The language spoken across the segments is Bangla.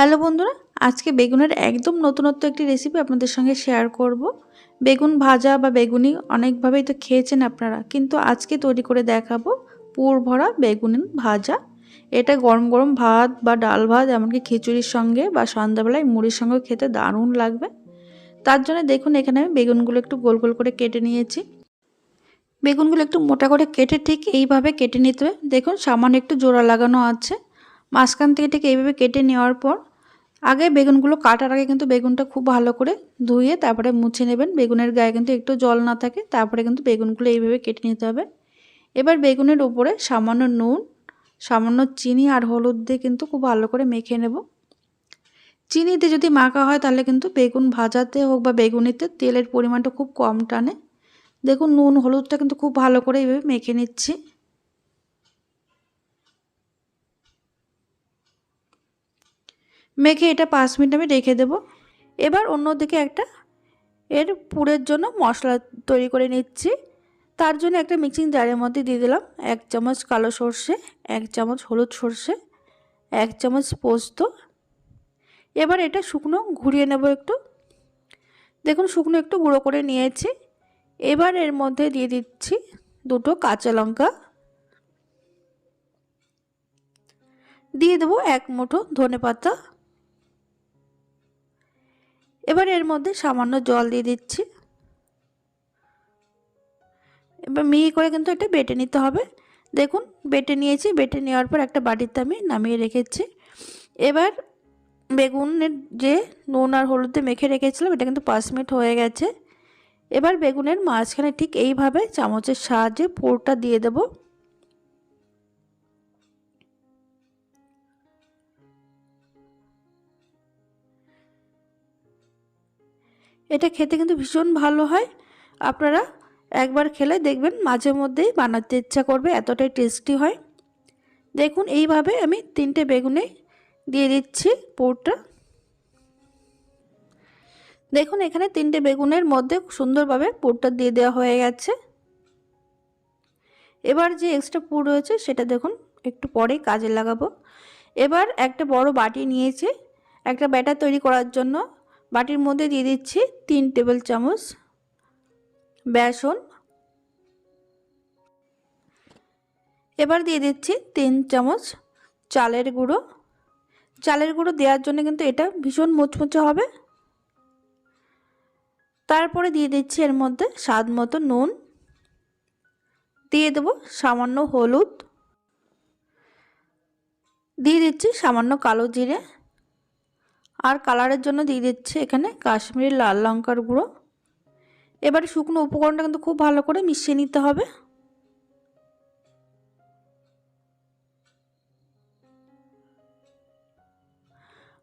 হ্যালো বন্ধুরা, আজকে বেগুনের একদম নতুনত্ব একটি রেসিপি আপনাদের সঙ্গে শেয়ার করব। বেগুন ভাজা বা বেগুনি অনেকভাবেই তো খেয়েছেন আপনারা, কিন্তু আজকে তৈরি করে দেখাবো পুর ভরা বেগুন ভাজা। এটা গরম গরম ভাত বা ডাল ভাত, এমনকি খিচুড়ির সঙ্গে বা সন্ধ্যাবেলায় মুড়ির সঙ্গে খেতে দারুণ লাগবে। তার জন্য দেখুন, এখানে আমি বেগুনগুলো একটু গোল গোল করে কেটে নিয়েছি। বেগুনগুলো একটু মোটা করে কেটে ঠিক এইভাবে কেটে নিতে হবে। দেখুন, সামান্য একটু জোড়া লাগানো আছে। মাঝখান থেকে ঠিক এইভাবে কেটে নেওয়ার পর আগে বেগুনগুলো কাটার আগে কিন্তু বেগুনটা খুব ভালো করে ধুয়ে তারপরে মুছে নেবেন। বেগুনের গায়ে কিন্তু একটু জল না থাকে, তারপরে কিন্তু বেগুনগুলো এইভাবে কেটে নিতে হবে। এবার বেগুনের উপরে সামান্য নুন, সামান্য চিনি আর হলুদ দিয়ে কিন্তু খুব ভালো করে মেখে নেব। চিনিতে যদি মাখা হয় তাহলে কিন্তু বেগুন ভাজাতে হোক বা বেগুনিতে তেলের পরিমাণটা খুব কম টানে। দেখুন নুন হলুদটা কিন্তু খুব ভালো করে এইভাবে মেখে নিচ্ছি। মেখে এটা পাঁচ মিনিট আমি রেখে দেব। এবার অন্যদিকে একটা এর পুরের জন্য মশলা তৈরি করে নিচ্ছি। তার জন্য একটা মিক্সিং জারের মধ্যে দিয়ে দিলাম এক চামচ কালো সর্ষে, এক চামচ হলুদ সর্ষে, এক চামচ পোস্ত। এবার এটা শুকনো ঘুরিয়ে নেব একটু। দেখুন, শুকনো একটু গুঁড়ো করে নিয়েছি। এবার এর মধ্যে দিয়ে দিচ্ছি দুটো কাঁচা লঙ্কা। দিয়ে দেবো এক মুঠো ধনে পাতা এবার এর মধ্যে সামান্য জল দিয়ে দিচ্ছি। এবার মিহি করে কিন্তু এটা বেটে নিতে হবে। দেখুন, বেটে নিয়েছি। বেটে নেওয়ার পর একটা বাটিতে আমি নামিয়ে রেখেছি। এবার বেগুনের যে নুন আর হলুদে মেখে রেখেছিলাম, এটা কিন্তু পাঁচ মিনিট হয়ে গেছে। এবার বেগুনের মাঝখানে ঠিক এইভাবে চামচের সাহায্যে পুরটা দিয়ে দেব। এটা খেতে কিন্তু ভীষণ ভালো হয়। আপনারা একবার খেলে দেখবেন মাঝে মধ্যেই বানাতে ইচ্ছা করবে, এতটাই টেস্টি হয়। দেখুন, এইভাবে আমি তিনটে বেগুনে দিয়ে দিচ্ছি পুরটা। দেখুন, এখানে তিনটে বেগুনের মধ্যে সুন্দরভাবে পুরটা দিয়ে দেওয়া হয়ে গেছে। এবার যে এক্সট্রা পুর রয়েছে, সেটা দেখুন, একটু পরে কাজে লাগাবো। এবার একটা বড় বাটি নিয়েছি। একটা ব্যাটার তৈরি করার জন্য বাটির মধ্যে দিয়ে দিচ্ছি তিন টেবিল চামচ বেসন। এবার দিয়ে দিচ্ছি তিন চামচ চালের গুঁড়ো। চালের গুঁড়ো দেওয়ার জন্য কিন্তু এটা ভীষণ মুচমুচে হবে। তারপরে দিয়ে দিচ্ছি এর মধ্যে স্বাদ মতো নুন। দিয়ে দেবো সামান্য হলুদ। দিয়ে দিচ্ছি সামান্য কালো জিরে। আর কালারের জন্য দিয়ে দিচ্ছি এখানে কাশ্মীরি লাল লঙ্কার গুঁড়ো। এবার শুকনো উপকরণটা কিন্তু খুব ভালো করে মিশিয়ে নিতে হবে।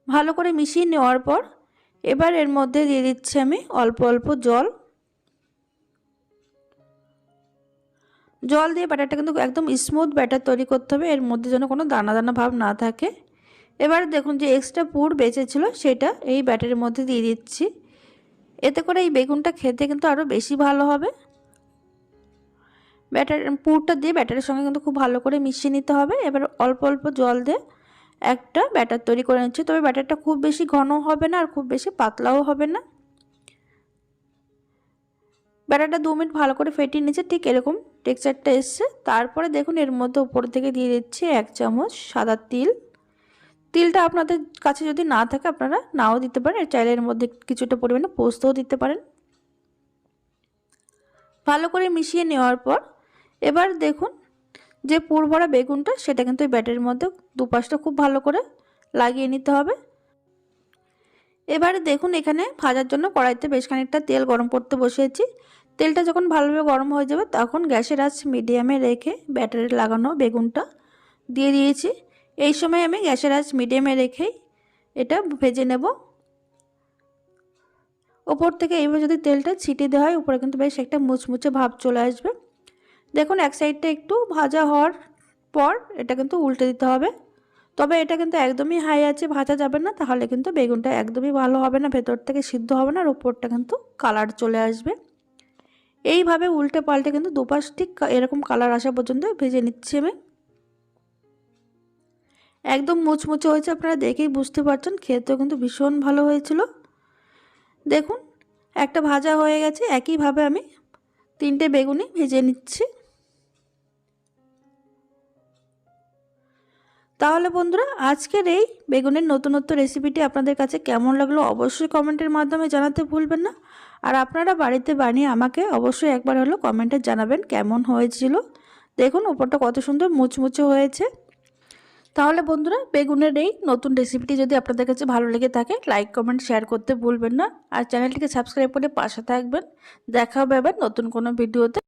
ভালো করে মিশিয়ে নেওয়ার পর এবার এর মধ্যে দিয়ে দিচ্ছি আমি অল্প অল্প জল। জল দিয়ে ব্যাটারটা কিন্তু একদম স্মুথ ব্যাটার তৈরি করতে হবে, এর মধ্যে যেন কোনো দানা দানা ভাব না থাকে। এবার দেখুন যে এক্সট্রা পুর বেঁচেছিল সেটা এই ব্যাটারের মধ্যে দিয়ে দিচ্ছি। এতে করে এই বেগুনটা খেতে কিন্তু আরও বেশি ভালো হবে। ব্যাটার, পুরটা দিয়ে ব্যাটারের সঙ্গে কিন্তু খুব ভালো করে মিশিয়ে নিতে হবে। এবার অল্প অল্প জল দিয়ে একটা ব্যাটার তৈরি করে নিচ্ছি। তবে ব্যাটারটা খুব বেশি ঘন হবে না, আর খুব বেশি পাতলাও হবে না। ব্যাটারটা দু মিনিট ভালো করে ফেটিয়ে নিচ্ছে ঠিক এরকম টেক্সচারটা এসছে। তারপরে দেখুন এর মধ্যে উপর থেকে দিয়ে দিচ্ছি এক চামচ সাদা তিল। তিলটা আপনাদের কাছে যদি না থাকে, আপনারা নাও দিতে পারেন। চাইলে এর মধ্যে কিছুটা পরিমাণে পোস্তও দিতে পারেন। ভালো করে মিশিয়ে নেওয়ার পর এবার দেখুন যে পুরভরা বেগুনটা, সেটা কিন্তু এই ব্যাটারের মধ্যে দুপাশটা খুব ভালো করে লাগিয়ে নিতে হবে। এবারে দেখুন এখানে ভাজার জন্য কড়াইতে বেশ খানিকটা তেল গরম করতে বসিয়েছি। তেলটা যখন ভালোভাবে গরম হয়ে যাবে, তখন গ্যাসের আঁচ মিডিয়ামে রেখে ব্যাটারে লাগানো বেগুনটা দিয়ে দিয়েছি। এই সময় আমি গ্যাসের আঁচ মিডিয়ামে রেখেই এটা ভেজে নেব। ওপর থেকে এইভাবে যদি তেলটা ছিটিয়ে দেওয়া হয়, উপরে কিন্তু বেশ একটা মুচমুচে ভাব চলে আসবে। দেখুন, এক সাইডটা একটু ভাজা হওয়ার পর এটা কিন্তু উল্টে দিতে হবে। তবে এটা কিন্তু একদমই হাই আছে, ভাজা যাবে না, তাহলে কিন্তু বেগুনটা একদমই ভালো হবে না, ভেতর থেকে সিদ্ধ হবে না, আর উপরটা কিন্তু কালার চলে আসবে। এইভাবে উল্টে পাল্টে কিন্তু দুপাশ ঠিক এরকম কালার আসা পর্যন্ত ভেজে নিচ্ছি আমি। একদম মুচমুচে হয়েছে, আপনারা দেখেই বুঝতে পারছেন। খেতেও কিন্তু ভীষণ ভালো হয়েছিল। দেখুন, একটা ভাজা হয়ে গেছে, একইভাবে আমি তিনটে বেগুনি ভেজে নিচ্ছি। তাহলে বন্ধুরা, আজকের এই বেগুনের নতুনত্ব রেসিপিটি আপনাদের কাছে কেমন লাগল অবশ্যই কমেন্টের মাধ্যমে জানাতে ভুলবেন না। আর আপনারা বাড়িতে বানিয়ে আমাকে অবশ্যই একবার হলো কমেন্টে জানাবেন কেমন হয়েছিল। দেখুন ওপরটা কত সুন্দর মুচমুচে হয়েছে। তাহলে বন্ধুরা, বেগুনের এই নতুন রেসিপিটি যদি আপনাদের কাছে ভালো লেগে থাকে লাইক কমেন্ট শেয়ার করতে ভুলবেন না। আর চ্যানেলটিকে সাবস্ক্রাইব করে পাশে থাকবেন। দেখা হবে আবার নতুন কোনো ভিডিওতে